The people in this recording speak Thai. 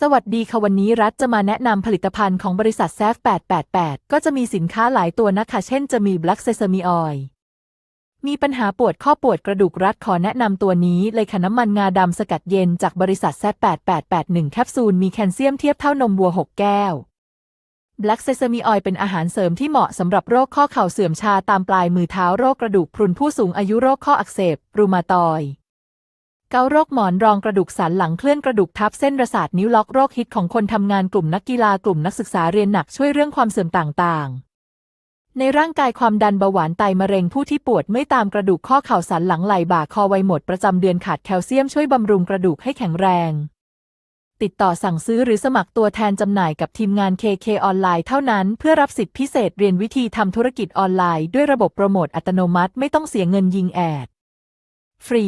สวัสดีค่ะวันนี้รัฐจะมาแนะนำผลิตภัณฑ์ของบริษัทแซฟ888 ก็จะมีสินค้าหลายตัวนะคะ เช่นจะมี Black Sesame Oil มีปัญหาปวดข้อปวดกระดูกรัฐขอแนะนำตัวนี้เลยค่ะน้ำมันงาดำสกัดเย็นจากบริษัทแซฟ8881 แคปซูลมีแคลเซียมเทียบเท่านมวัว 6 แก้ว Black Sesame Oil เป็นอาหารเสริมที่เหมาะสำหรับโรคข้อเข่าเสื่อมชาตามปลายมือเท้าโรคกระดูกพรุนผู้สูงอายุโรคข้ออักเสบรูมาตอย เกาโรคหมอนรองกระดูกสันหลังเคลื่อนกระดูกทับเส้นประสาทนิ้วล็อกโรคฮิตของคนทำงานกลุ่มนักกีฬากลุ่มนักศึกษาเรียนหนักช่วยเรื่องความเสื่อมต่างๆ ในร่างกายความดันเบาหวานไตมะเร็งผู้ที่ปวดไม่ตามกระดูกข้อเข่าสันหลังไหล่บ่าคอไวหมดประจำเดือนขาดแคลเซียมช่วยบำรุงกระดูกให้แข็งแรง ติดต่อสั่งซื้อหรือสมัครตัวแทนจำหน่ายกับทีมงาน KK ออนไลน์เท่านั้นเพื่อรับสิทธิพิเศษเรียนวิธีทำธุรกิจออนไลน์ด้วยระบบโปรโมทอัตโนมัติไม่ต้องเสียเงินยิงแอด ฟรี